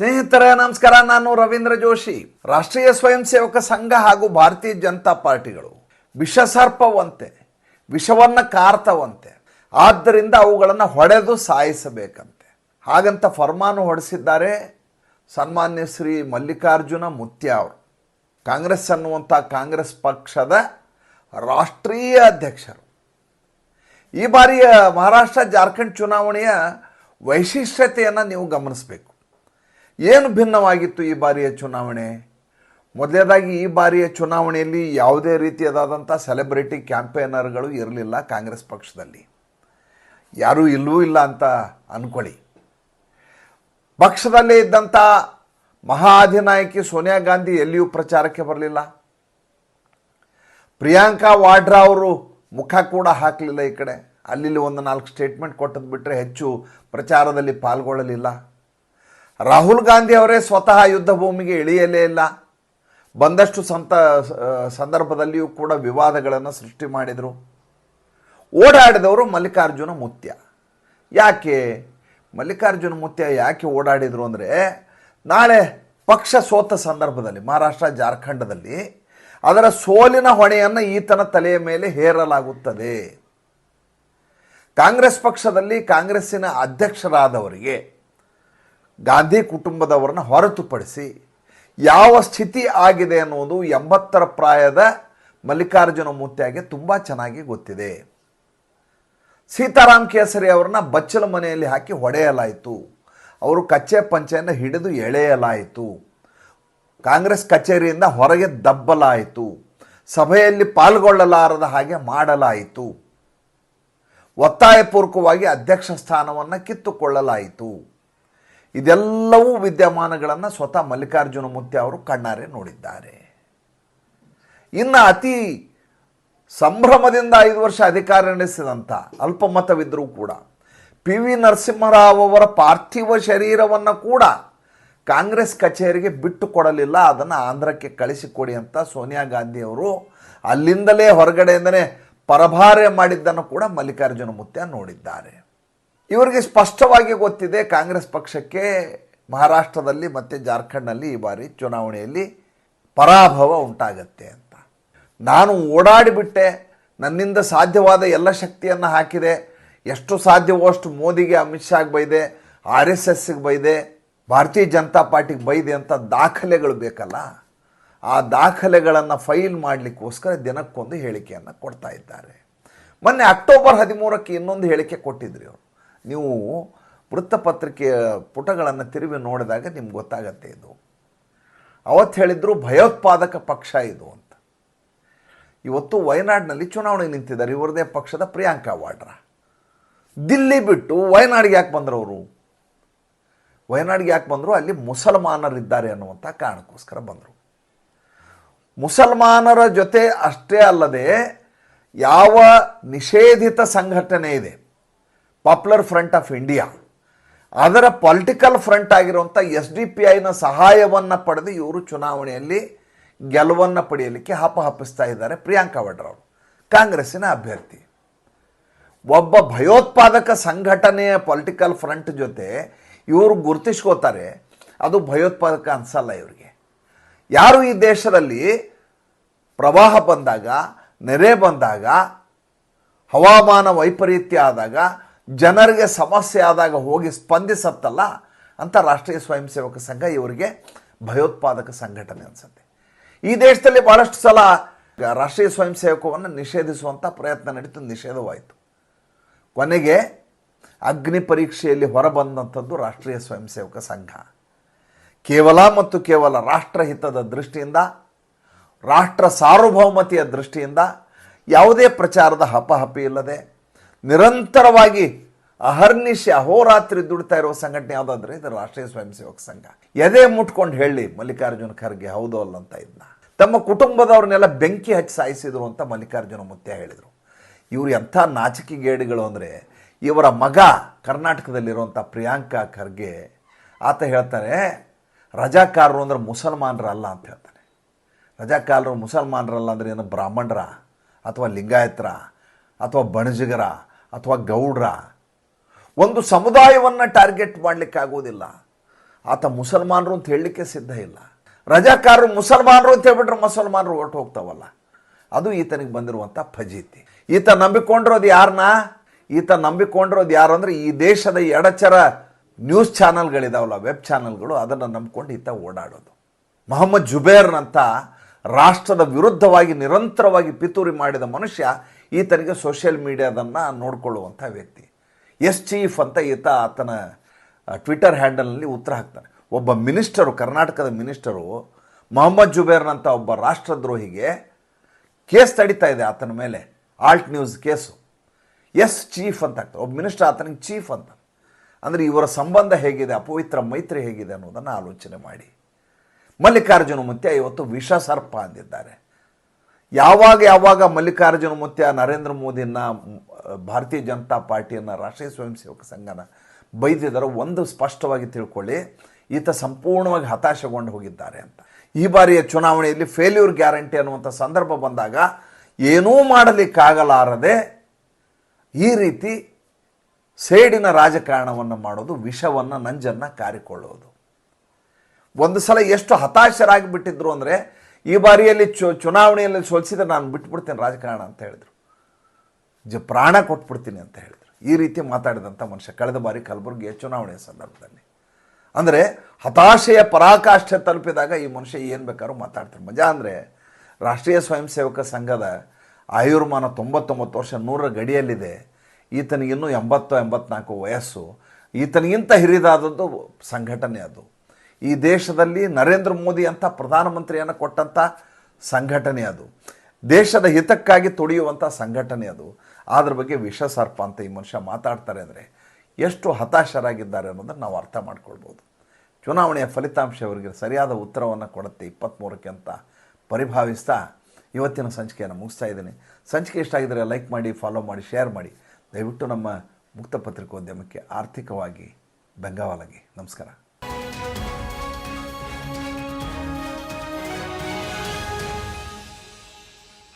ಸ್ನೇಹಿತರೆ, ನಮಸ್ಕಾರ. ನಾನು ರವೀಂದ್ರ ಜೋಶಿ. ರಾಷ್ಟ್ರೀಯ ಸ್ವಯಂ ಸೇವಕ ಸಂಘ ಹಾಗೂ ಭಾರತೀಯ ಜನತಾ ಪಾರ್ಟಿಗಳು. ವಿಷಸರ್ಪವಂತೆ, ವಿಷವನ್ನು ಕಾರ್ತವಂತೆ. ಆದ್ದರಿಂದ ಅವುಗಳನ್ನು ಹೊಡೆದು ಸಾಯಿಸಬೇಕಂತೆ. ಹಾಗಂತ ಫರ್ಮಾನು ಹೊಡೆಸಿದ್ದಾರೆ ಸನ್ಮಾನ್ಯ ಶ್ರೀ ಮಲ್ಲಿಕಾರ್ಜುನ ಮುತ್ಯ ಅವರು. ಕಾಂಗ್ರೆಸ್ ಅನ್ನುವಂಥ ಕಾಂಗ್ರೆಸ್ ಪಕ್ಷದ ರಾಷ್ಟ್ರೀಯ ಅಧ್ಯಕ್ಷರು. ಈ ಬಾರಿಯ ಮಹಾರಾಷ್ಟ್ರ ಜಾರ್ಖಂಡ್ ಚುನಾವಣೆಯ ವೈಶಿಷ್ಟ್ಯತೆಯನ್ನು ನೀವು ಗಮನಿಸಬೇಕು. ಏನು ಭಿನ್ನವಾಗಿತ್ತು ಈ ಬಾರಿಯ ಚುನಾವಣೆ? ಮೊದಲನೇದಾಗಿ ಈ ಬಾರಿಯ ಚುನಾವಣೆಯಲ್ಲಿ ಯಾವುದೇ ರೀತಿಯಾದಂಥ ಸೆಲೆಬ್ರಿಟಿ ಕ್ಯಾಂಪೇನರ್ಗಳು ಇರಲಿಲ್ಲ ಕಾಂಗ್ರೆಸ್ ಪಕ್ಷದಲ್ಲಿ. ಯಾರೂ ಇಲ್ಲವೂ ಇಲ್ಲ ಅಂತ ಅಂದ್ಕೊಳ್ಳಿ ಪಕ್ಷದಲ್ಲೇ ಇದ್ದಂಥ ಮಹಾ ಅಧಿನಾಯಕಿ ಸೋನಿಯಾ ಗಾಂಧಿ ಎಲ್ಲಿಯೂ ಪ್ರಚಾರಕ್ಕೆ ಬರಲಿಲ್ಲ. ಪ್ರಿಯಾಂಕಾ ವಾಡ್ರಾ ಅವರು ಮುಖ ಕೂಡ ಹಾಕಲಿಲ್ಲ ಈ ಕಡೆ. ಅಲ್ಲಿ ಒಂದು ನಾಲ್ಕು ಸ್ಟೇಟ್ಮೆಂಟ್ ಕೊಟ್ಟದ್ದು ಬಿಟ್ಟರೆ ಹೆಚ್ಚು ಪ್ರಚಾರದಲ್ಲಿ ಪಾಲ್ಗೊಳ್ಳಲಿಲ್ಲ. ರಾಹುಲ್ ಗಾಂಧಿ ಅವರೇ ಸ್ವತಃ ಯುದ್ಧ ಭೂಮಿಗೆ ಇಳಿಯಲೇ ಇಲ್ಲ. ಬಂದಷ್ಟು ಸಂತ, ಸಂದರ್ಭದಲ್ಲಿಯೂ ಕೂಡ ವಿವಾದಗಳನ್ನು ಸೃಷ್ಟಿ ಮಾಡಿದರು. ಓಡಾಡಿದವರು ಮಲ್ಲಿಕಾರ್ಜುನ ಮುತ್ಯ. ಯಾಕೆ? ಮಲ್ಲಿಕಾರ್ಜುನ ಮುತ್ಯ ಯಾಕೆ ಓಡಾಡಿದರು ಅಂದರೆ, ನಾಳೆ ಪಕ್ಷ ಸೋತ ಸಂದರ್ಭದಲ್ಲಿ, ಮಹಾರಾಷ್ಟ್ರ, ಜಾರ್ಖಂಡದಲ್ಲಿ ಅದರ ಸೋಲಿನ ಹೊಣೆಯನ್ನು ಈತನ ತಲೆಯ ಮೇಲೆ ಹೇರಲಾಗುತ್ತದೆ. ಕಾಂಗ್ರೆಸ್ ಪಕ್ಷದಲ್ಲಿ ಕಾಂಗ್ರೆಸ್ಸಿನ ಅಧ್ಯಕ್ಷರಾದವರಿಗೆ ಗಾಂಧಿ ಕುಟುಂಬದವರನ್ನು ಹೊರತುಪಡಿಸಿ ಯಾವ ಸ್ಥಿತಿ ಆಗಿದೆ ಅನ್ನೋದು ಎಂಬತ್ತರ ಪ್ರಾಯದ ಮಲ್ಲಿಕಾರ್ಜುನ ಮುತ್ಯಾಗೆ ತುಂಬ ಚೆನ್ನಾಗಿ ಗೊತ್ತಿದೆ. ಸೀತಾರಾಮ್ ಕೇಸರಿ ಅವರನ್ನ ಬಚ್ಚಲ ಮನೆಯಲ್ಲಿ ಹಾಕಿ ಹೊಡೆಯಲಾಯಿತು. ಅವರು ಕಚ್ಚೆ ಪಂಚೆಯನ್ನು ಹಿಡಿದು ಎಳೆಯಲಾಯಿತು. ಕಾಂಗ್ರೆಸ್ ಕಚೇರಿಯಿಂದ ಹೊರಗೆ ದಬ್ಬಲಾಯಿತು. ಸಭೆಯಲ್ಲಿ ಪಾಲ್ಗೊಳ್ಳಲಾರದ ಹಾಗೆ ಮಾಡಲಾಯಿತು. ಒತ್ತಾಯಪೂರ್ವಕವಾಗಿ ಅಧ್ಯಕ್ಷ ಸ್ಥಾನವನ್ನು ಕಿತ್ತುಕೊಳ್ಳಲಾಯಿತು. ಇದೆಲ್ಲವೂ ವಿದ್ಯಮಾನಗಳನ್ನು ಸ್ವತಃ ಮಲ್ಲಿಕಾರ್ಜುನ ಮುತ್ಯ ಅವರು ಕಣ್ಣಾರೆ ನೋಡಿದ್ದಾರೆ. ಇನ್ನು ಅತಿ ಸಂಭ್ರಮದಿಂದ ಐದು ವರ್ಷ ಅಧಿಕಾರ ನಡೆಸಿದಂಥ ಅಲ್ಪಮತವಿದ್ದರೂ ಕೂಡ ಪಿ ವಿ ನರಸಿಂಹರಾವ್ ಅವರ ಪಾರ್ಥಿವ ಶರೀರವನ್ನು ಕೂಡ ಕಾಂಗ್ರೆಸ್ ಕಚೇರಿಗೆ ಬಿಟ್ಟು ಕೊಡಲಿಲ್ಲ. ಅದನ್ನು ಆಂಧ್ರಕ್ಕೆ ಕಳಿಸಿಕೊಡಿ ಅಂತ ಸೋನಿಯಾ ಗಾಂಧಿಯವರು ಅಲ್ಲಿಂದಲೇ ಹೊರಗಡೆಯಿಂದಲೇ ಪರಭಾರೆ ಮಾಡಿದ್ದನ್ನು ಕೂಡ ಮಲ್ಲಿಕಾರ್ಜುನ ಮುತ್ಯ ನೋಡಿದ್ದಾರೆ. ಇವರಿಗೆ ಸ್ಪಷ್ಟವಾಗಿ ಗೊತ್ತಿದೆ ಕಾಂಗ್ರೆಸ್ ಪಕ್ಷಕ್ಕೆ ಮಹಾರಾಷ್ಟ್ರದಲ್ಲಿ ಮತ್ತು ಜಾರ್ಖಂಡ್ನಲ್ಲಿ ಈ ಬಾರಿ ಚುನಾವಣೆಯಲ್ಲಿ ಪರಾಭವ ಉಂಟಾಗತ್ತೆ ಅಂತ. ನಾನು ಓಡಾಡಿಬಿಟ್ಟೆ, ನನ್ನಿಂದ ಸಾಧ್ಯವಾದ ಎಲ್ಲ ಶಕ್ತಿಯನ್ನು ಹಾಕಿದೆ, ಎಷ್ಟು ಸಾಧ್ಯವೋ ಅಷ್ಟು ಮೋದಿಗೆ ಅಮಿತ್ ಶಾಗೆ ಬೈದೆ, ಆರ್ ಎಸ್ ಎಸ್ಗೆ ಬೈದೆ, ಭಾರತೀಯ ಜನತಾ ಪಾರ್ಟಿಗೆ ಬೈದೆ ಅಂತ ದಾಖಲೆಗಳು ಬೇಕಲ್ಲ. ಆ ದಾಖಲೆಗಳನ್ನು ಫೈಲ್ ಮಾಡಲಿಕ್ಕೋಸ್ಕರ ದಿನಕ್ಕೊಂದು ಹೇಳಿಕೆಯನ್ನು ಕೊಡ್ತಾ ಇದ್ದಾರೆ. ಮೊನ್ನೆ ಅಕ್ಟೋಬರ್ ಹದಿಮೂರಕ್ಕೆ ಇನ್ನೊಂದು ಹೇಳಿಕೆ ಕೊಟ್ಟಿದ್ರಿ ಅವರು ನೀವು ವೃತ್ತಪತ್ರಿಕೆಯ ಪುಟಗಳನ್ನು ತಿರುವಿ ನೋಡಿದಾಗ ನಿಮ್ಗೆ ಗೊತ್ತಾಗತ್ತೆ ಇದು. ಅವತ್ತು ಹೇಳಿದ್ರು ಭಯೋತ್ಪಾದಕ ಪಕ್ಷ ಇದು ಅಂತ. ಇವತ್ತು ವಯನಾಡಿನಲ್ಲಿ ಚುನಾವಣೆ ನಿಂತಿದ್ದಾರೆ. ಇವರದೇ ಪಕ್ಷದ ಪ್ರಿಯಾಂಕಾ ವಾಡ್ರಾ. ದಿಲ್ಲಿ ಬಿಟ್ಟು ವಯನಾಡಿಗೆ ಯಾಕೆ ಬಂದರು ಅವರು? ವಯನಾಡಿಗೆ ಯಾಕೆ ಬಂದರು? ಅಲ್ಲಿ ಮುಸಲ್ಮಾನರಿದ್ದಾರೆ ಅನ್ನುವಂಥ ಕಾರಣಕ್ಕೋಸ್ಕರ ಬಂದರು. ಮುಸಲ್ಮಾನರ ಜೊತೆ ಅಷ್ಟೇ ಅಲ್ಲದೆ ಯಾವ ನಿಷೇಧಿತ ಸಂಘಟನೆ ಇದೆ? ಪಾಪ್ಯುಲರ್ ಫ್ರಂಟ್ ಆಫ್ ಇಂಡಿಯಾ ಅದರ ಪೊಲಿಟಿಕಲ್ ಫ್ರಂಟ್ ಆಗಿರುವಂಥ ಎಸ್ ಡಿ ಪಿ ಐನ ಸಹಾಯವನ್ನು ಪಡೆದು ಇವರು ಚುನಾವಣೆಯಲ್ಲಿ ಗೆಲುವನ್ನು ಪಡೆಯಲಿಕ್ಕೆ ಹಪಹಪಿಸ್ತಾ ಇದ್ದಾರೆ ಪ್ರಿಯಾಂಕಾ ವಡ್ರವರು ಕಾಂಗ್ರೆಸ್ಸಿನ ಅಭ್ಯರ್ಥಿ. ಒಬ್ಬ ಭಯೋತ್ಪಾದಕ ಸಂಘಟನೆಯ ಪೊಲಿಟಿಕಲ್ ಫ್ರಂಟ್ ಜೊತೆ ಇವರು ಗುರುತಿಸ್ಕೋತಾರೆ, ಅದು ಭಯೋತ್ಪಾದಕ ಅನ್ಸಲ್ಲ ಇವರಿಗೆ. ಯಾರು ಈ ದೇಶದಲ್ಲಿ ಪ್ರವಾಹ ಬಂದಾಗ, ನೆರೆ ಬಂದಾಗ, ಹವಾಮಾನ ವೈಪರೀತ್ಯ ಆದಾಗ ಜನರಿಗೆ ಸಮಸ್ಯೆ ಆದಾಗ ಹೋಗಿ ಸ್ಪಂದಿಸತ್ತಲ್ಲ ಅಂತ ರಾಷ್ಟ್ರೀಯ ಸ್ವಯಂ ಸೇವಕ ಸಂಘ ಇವರಿಗೆ ಭಯೋತ್ಪಾದಕ ಸಂಘಟನೆ ಅನ್ಸುತ್ತೆ. ಈ ದೇಶದಲ್ಲಿ ಭಾಳಷ್ಟು ಸಲ ರಾಷ್ಟ್ರೀಯ ಸ್ವಯಂ ಸೇವಕವನ್ನು ನಿಷೇಧಿಸುವಂಥ ಪ್ರಯತ್ನ ನಡೀತು, ನಿಷೇಧವಾಯಿತು. ಕೊನೆಗೆ ಅಗ್ನಿ ಪರೀಕ್ಷೆಯಲ್ಲಿ ಹೊರಬಂದಂಥದ್ದು ರಾಷ್ಟ್ರೀಯ ಸ್ವಯಂ ಸೇವಕ ಸಂಘ. ಕೇವಲ ಮತ್ತು ಕೇವಲ ರಾಷ್ಟ್ರಹಿತದ ದೃಷ್ಟಿಯಿಂದ, ರಾಷ್ಟ್ರ ಸಾರ್ವಭೌಮತೆಯ ದೃಷ್ಟಿಯಿಂದ ಯಾವುದೇ ಪ್ರಚಾರದ ಹಪಹಪಿ ಇಲ್ಲದೆ ನಿರಂತರವಾಗಿ ಅಹರ್ನಿಶಿ ಅಹೋರಾತ್ರಿ ದುಡ್ತಾ ಇರೋ ಸಂಘಟನೆ ಯಾವುದಾದ್ರೆ ಇದು ರಾಷ್ಟ್ರೀಯ ಸ್ವಯಂ ಸೇವಕ ಸಂಘ. ಎದೆ ಮುಟ್ಕೊಂಡು ಹೇಳಿ ಮಲ್ಲಿಕಾರ್ಜುನ ಖರ್ಗೆ ಹೌದು ಅಲ್ಲ ಅಂತ ತಮ್ಮ ಕುಟುಂಬದವ್ರನ್ನೆಲ್ಲ ಬೆಂಕಿ ಹಚ್ಚಿ ಸಾಯಿಸಿದ್ರು ಅಂತ ಮಲ್ಲಿಕಾರ್ಜುನ ಮುತ್ಯ ಹೇಳಿದರು. ಇವರು ಎಂಥ ನಾಚಿಕೆಗೇಡುಗಳು ಅಂದರೆ ಇವರ ಮಗ ಕರ್ನಾಟಕದಲ್ಲಿರುವಂಥ ಪ್ರಿಯಾಂಕಾ ಖರ್ಗೆ ಆತ ಹೇಳ್ತಾನೆ ರಜಾಕಾರರು ಅಂದ್ರೆ ಮುಸಲ್ಮಾನರಲ್ಲ ಅಂತ ಹೇಳ್ತಾನೆ ರಜಾಕಾರರು ಮುಸಲ್ಮಾನರಲ್ಲ ಅಂದರೆ ಏನು, ಬ್ರಾಹ್ಮಣರ ಅಥವಾ ಲಿಂಗಾಯತ್ರ ಅಥವಾ ಬಣಜಿಗರ ಅಥವಾ ಗೌಡ್ರ? ಒಂದು ಸಮುದಾಯವನ್ನು ಟಾರ್ಗೆಟ್ ಮಾಡಲಿಕ್ಕಾಗೋದಿಲ್ಲ ಆತ ಮುಸಲ್ಮಾನರು ಅಂತ ಹೇಳಲಿಕ್ಕೆ ಸಿದ್ಧ ಇಲ್ಲ. ರಜಾಕಾರರು ಮುಸಲ್ಮಾನರು ಅಂತ ಹೇಳ್ಬಿಟ್ರೆ ಮುಸಲ್ಮಾನರು ಹೊರಟು ಹೋಗ್ತಾವಲ್ಲ. ಅದು ಈತನಿಗೆ ಬಂದಿರುವಂಥ ಫಜೀತಿ. ಈತ ನಂಬಿಕೊಂಡಿರೋದು ಯಾರನ್ನ ಈತ ನಂಬಿಕೊಂಡಿರೋದು ಯಾರು ಅಂದರೆ ಈ ದೇಶದ ಎಡಚರ ನ್ಯೂಸ್ ಚಾನಲ್ಗಳಿದಾವಲ್ಲ, ವೆಬ್ ಚಾನಲ್ಗಳು, ಅದನ್ನು ನಂಬ್ಕೊಂಡು ಈತ ಓಡಾಡೋದು. ಮೊಹಮ್ಮದ್ ಜುಬೇರ್ನಂಥ ರಾಷ್ಟ್ರದ ವಿರುದ್ಧವಾಗಿ ನಿರಂತರವಾಗಿ ಪಿತೂರಿ ಮಾಡಿದ ಮನುಷ್ಯ ಈತನಿಗೆ ಸೋಷಿಯಲ್ ಮೀಡಿಯಾದನ್ನು ನೋಡಿಕೊಳ್ಳುವಂಥ ವ್ಯಕ್ತಿ. ಎಸ್ ಚೀಫ್ ಅಂತ ಈತ ಆತನ ಟ್ವಿಟರ್ ಹ್ಯಾಂಡಲ್ನಲ್ಲಿ ಉತ್ತರ ಹಾಕ್ತಾನೆ. ಒಬ್ಬ ಮಿನಿಸ್ಟರು, ಕರ್ನಾಟಕದ ಮಿನಿಸ್ಟರು, ಮೊಹಮ್ಮದ್ ಜುಬೇರ್ನಂಥ ಒಬ್ಬ ರಾಷ್ಟ್ರದ್ರೋಹಿಗೆ ಕೇಸ್ ತಡೀತಾ ಇದೆ ಆತನ ಮೇಲೆ, Alt News case. S chief ಅಂತ ಆಗ್ತದೆ ಒಬ್ಬ ಮಿನಿಸ್ಟರ್ ಆತನಿಗೆ ಚೀಫ್ ಅಂತ. ಅಂದರೆ ಇವರ ಸಂಬಂಧ ಹೇಗಿದೆ, ಅಪವಿತ್ರ ಮೈತ್ರಿ ಹೇಗಿದೆ ಅನ್ನೋದನ್ನು ಆಲೋಚನೆ ಮಾಡಿ. ಮಲ್ಲಿಕಾರ್ಜುನ ಮುತ್ಯ ಇವತ್ತು ವಿಷ ಸರ್ಪ ಅಂದಿದ್ದಾರೆ. ಯಾವಾಗ ಯಾವಾಗ ಮಲ್ಲಿಕಾರ್ಜುನ ಮುತ್ಯ ನರೇಂದ್ರ ಮೋದಿನ ಭಾರತೀಯ ಜನತಾ ಪಾರ್ಟಿಯನ್ನು, ರಾಷ್ಟ್ರೀಯ ಸ್ವಯಂ ಸೇವಕ ಸಂಘನ ಬೈದಿದ್ದಾರೋ ಒಂದು ಸ್ಪಷ್ಟವಾಗಿ ತಿಳ್ಕೊಳ್ಳಿ. ಈತ ಸಂಪೂರ್ಣವಾಗಿ ಹತಾಶಗೊಂಡು ಹೋಗಿದ್ದಾರೆ ಅಂತ. ಈ ಬಾರಿಯ ಚುನಾವಣೆಯಲ್ಲಿ ಫೇಲ್ಯೂರ್ ಗ್ಯಾರಂಟಿ ಅನ್ನುವಂಥ ಸಂದರ್ಭ ಬಂದಾಗ ಏನೂ ಮಾಡಲಿಕ್ಕಾಗಲಾರದೆ ಈ ರೀತಿ ಸೇಡಿನ ರಾಜಕಾರಣವನ್ನು ಮಾಡೋದು, ವಿಷವನ್ನು, ನಂಜನ್ನು ಕಾರಿಕೊಳ್ಳೋದು. ಒಂದು ಸಲ ಎಷ್ಟು ಹತಾಶರಾಗಿ ಬಿಟ್ಟಿದ್ರು ಅಂದರೆ ಈ ಬಾರಿಯಲ್ಲಿ ಚು, ಚುನಾವಣೆಯಲ್ಲಿ ಸೋಲಿಸಿದ್ರೆ ನಾನು ಬಿಟ್ಬಿಡ್ತೇನೆ ರಾಜಕಾರಣ ಅಂತ ಹೇಳಿದರು. ಜ, ಪ್ರಾಣ ಕೊಟ್ಬಿಡ್ತೀನಿ ಅಂತ ಹೇಳಿದರು. ಈ ರೀತಿ ಮಾತಾಡಿದಂಥ ಮನುಷ್ಯ ಕಳೆದ ಬಾರಿ ಕಲಬುರಗಿಯ ಚುನಾವಣೆಯ ಸಂದರ್ಭದಲ್ಲಿ. ಅಂದರೆ ಹತಾಶೆಯ ಪರಾಕಾಷ್ಠೆ ತಲುಪಿದಾಗ ಈ ಮನುಷ್ಯ ಏನು ಬೇಕಾದ್ರೂ ಮಾತಾಡ್ತಾರೆ. ಮಜಾ ಅಂದರೆ ರಾಷ್ಟ್ರೀಯ ಸ್ವಯಂ ಸೇವಕ ಸಂಘದ ಆಯುರ್ಮಾನ ತೊಂಬತ್ತೊಂಬತ್ತು ವರ್ಷ ನೂರರ ಗಡಿಯಲ್ಲಿದೆ. ಈತನಿಗಿನ್ನೂ ಎಂಬತ್ತು ಎಂಬತ್ನಾಲ್ಕು ವಯಸ್ಸು. ಈತನಿಗಿಂತ ಹಿರಿದಾದದ್ದು ಸಂಘಟನೆ ಅದು. ಈ ದೇಶದಲ್ಲಿ ನರೇಂದ್ರ ಮೋದಿ ಅಂತ ಪ್ರಧಾನಮಂತ್ರಿಯನ್ನು ಕೊಟ್ಟಂಥ ಸಂಘಟನೆ ಅದು. ದೇಶದ ಹಿತಕ್ಕಾಗಿ ತೊಡೆಯುವಂಥ ಸಂಘಟನೆ ಅದು. ಅದ್ರ ಬಗ್ಗೆ ವಿಷ ಸರ್ಪ ಅಂತ ಈ ಮನುಷ್ಯ ಮಾತಾಡ್ತಾರೆ ಅಂದರೆ ಎಷ್ಟು ಹತಾಶರಾಗಿದ್ದಾರೆ ಅನ್ನೋದನ್ನು ನಾವು ಅರ್ಥ ಮಾಡ್ಕೊಳ್ಬೋದು. ಚುನಾವಣೆಯ ಫಲಿತಾಂಶ ಅವರಿಗೆ ಸರಿಯಾದ ಉತ್ತರವನ್ನು ಕೊಡುತ್ತೆ ಇಪ್ಪತ್ತ್ಮೂರಕ್ಕೆ ಅಂತ ಪರಿಭಾವಿಸ್ತಾ ಇವತ್ತಿನ ಸಂಚಿಕೆಯನ್ನು ಮುಗಿಸ್ತಾ ಇದ್ದೀನಿ. ಸಂಚಿಕೆ ಇಷ್ಟ ಆಗಿದ್ದರೆ ಲೈಕ್ ಮಾಡಿ, ಫಾಲೋ ಮಾಡಿ, ಶೇರ್ ಮಾಡಿ. ದಯವಿಟ್ಟು ನಮ್ಮ ಮುಕ್ತ ಪತ್ರಿಕೋದ್ಯಮಕ್ಕೆ ಆರ್ಥಿಕವಾಗಿ ಬೆಂಗಾವಲಾಗಿ. ನಮಸ್ಕಾರ.